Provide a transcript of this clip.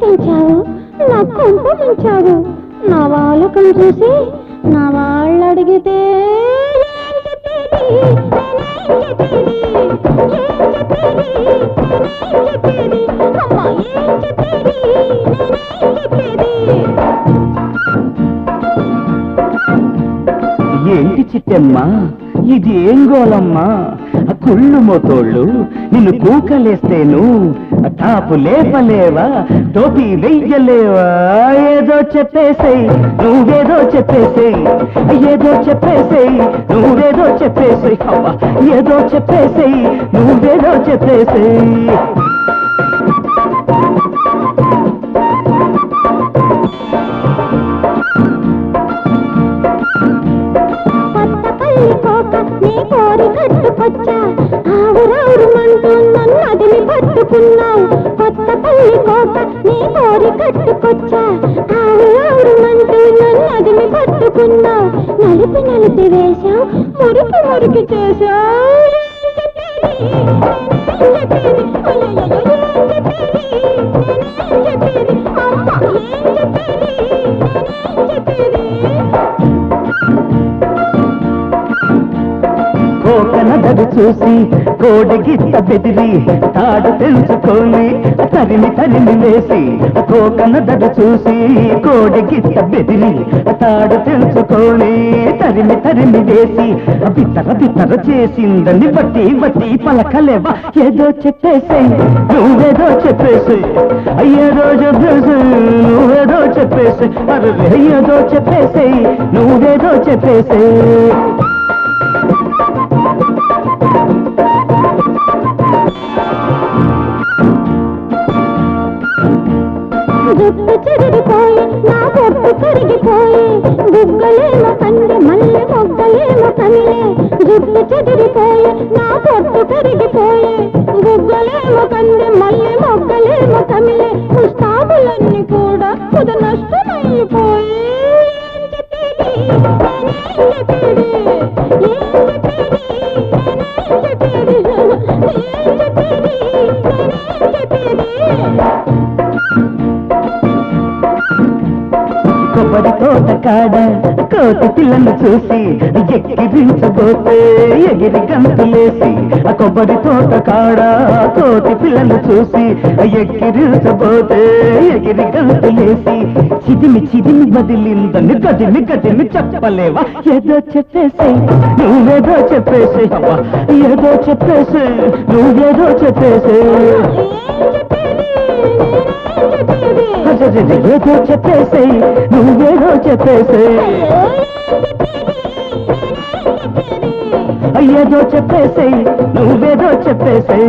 తెంచావు నా కొంప ముంచావు. నా వాళ్ళకం చూసి నా వాళ్ళు అడిగితే చిట్టమ్మా ఇది ఏం గోలమ్మా? ఆ కుళ్ళు మోతోళ్ళు నిన్ను కూకలేస్తేను తాపు టాపు లేపలేవా టోపీ వెయ్యలేవా? ఏదో చెప్పేసేయ్ నువ్వేదో చెప్పేసేయ్ ఏదో చెప్పేసేయ్ నువ్వేదో చెప్పేసేయ్ అవ్వ ఏదో చెప్పేసేయ్ నువ్వేదో చెప్పేసేయ్. కోరి కట్టుకొచ్చా ఆవురావురుమంటూ నన్ను అదిలి పట్టుకున్నావు. కొత్త పల్లి కోట నీ కోరి కట్టుకొచ్చా. ఆవురావురుమంటూ నన్ను అదిలి పట్టుకున్నావు. నలిపి నలిపి వేశావు. మురికి మురికి చేశావు. చూసి కోడగిత్త బెదిరి తాడు తెలుసుకొని తరిమి తరిమి వేసి కోకనదరు చూసి కోడగిత్త బెదిరి తాడు తెలుసుకొని తరిమి తరిమి వేసి బిత్తర బిత్తర చేసిందని బట్టి బట్టి పలకలేవా. ఏదో చెప్పేసేయ్ నువ్వేదో అయ్యే అయ్యేదో చెప్పేసేయ్ నువ్వేదో చెప్పేసి. అరే ఏదో చెప్పేసేయ్ నువ్వేదో చెప్పేసేయ్ జుట్టు చెరిగిపోయి నా పొట్టు కరిగిపోయి బుగ్గలేమో కంది మల్లె మొగ్గలేమో కమిలే జుట్టు చెదిరిపోయి నా పొట్టు కరిగిపోయి బుగ్గలేమో కంది మల్లె మొగ్గలేమో కమిలే పుష్పాబులన్నీ కూడా కుద నష్టమైపోయి. ఏం చెప్పేది కొబ్బరి తోట కాడ కోతి పిల్లను చూసి ఎక్కిరించబోతే ఎగిరి గంతులేసి ఆ కొబ్బరి తోట కాడ కోతి పిల్లను చూసి ఎక్కిరించబోతే ఎగిరి గంతులేసి చిదిమి చిదిమి బదిలిందని గదిమి గదిమి చెప్పలేవా? ఏదో చెప్పేసి నువ్వేదో చెప్పేసి ఏదో చెప్పేసి నువ్వేదో చెప్పేసి. ఏదో చెప్పేసి నువ్వేదో చెప్పేసి. అయ్యేదో చెప్పేసి నువ్వేదో చెప్పేసి.